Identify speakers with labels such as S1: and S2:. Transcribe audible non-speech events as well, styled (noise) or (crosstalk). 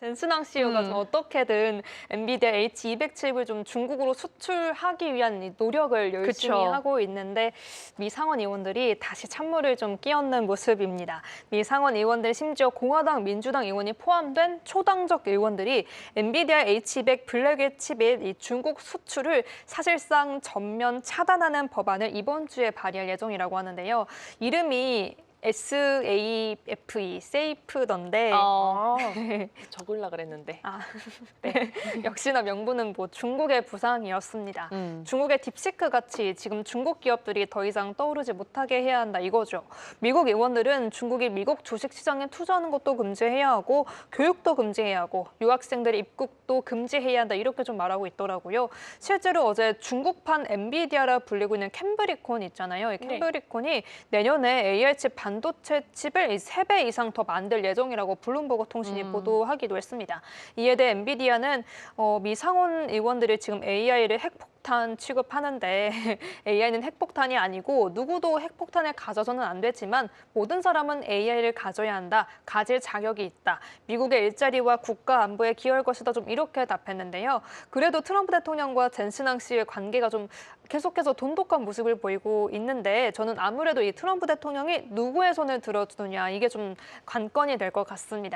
S1: 젠스낭 CEO가
S2: 음.
S1: 어떻게든 엔비디아 H200 칩을 좀 중국으로 수출하기 위한 이 노력을 열심히
S2: 그쵸.
S1: 하고 있는데 미 상원 의원들이 다시 찬물을 좀 끼얹는 모습입니다. 미 상원 의원들 심지어 공화당, 민주당 의원이 포함된 초당적 의원들이 엔비디아 H200 블랙의 칩의 이 중국 수출을 사실상 전면 차단하는 법안을 이번 주에 발의할 예정이라고 하는데요. 이름이 SAFE, 세이프던데
S2: 아, 적을라 그랬는데.
S1: 아, (laughs) 네. 역시나 명분은 뭐 중국의 부상이었습니다.
S2: 음.
S1: 중국의 딥시크 같이 지금 중국 기업들이 더 이상 떠오르지 못하게 해야 한다 이거죠. 미국 의원들은 중국이 미국 주식 시장에 투자하는 것도 금지해야 하고 교육도 금지해야 하고 유학생들 의 입국도 금지해야 한다 이렇게 좀 말하고 있더라고요. 실제로 어제 중국판 엔비디아라 불리고 있는 캠브리콘 있잖아요. 이
S2: 네.
S1: 캠브리콘이 내년에 AI 칩반 도체 칩을 3배 이상 더 만들 예정이라고 블룸버그 통신이
S2: 음.
S1: 보도하기도 했습니다. 이에 대해 엔비디아는 어, 미 상원 의원들이 지금 AI를 핵폭 탄 취급하는데 (laughs) AI는 핵폭탄이 아니고 누구도 핵폭탄을 가져서는 안 되지만 모든 사람은 AI를 가져야 한다. 가질 자격이 있다. 미국의 일자리와 국가 안보에 기여할 것이다. 좀 이렇게 답했는데요. 그래도 트럼프 대통령과 젠스낭 씨의 관계가 좀 계속해서 돈독한 모습을 보이고 있는데 저는 아무래도 이 트럼프 대통령이 누구의 손을 들어주느냐 이게 좀 관건이 될 것 같습니다.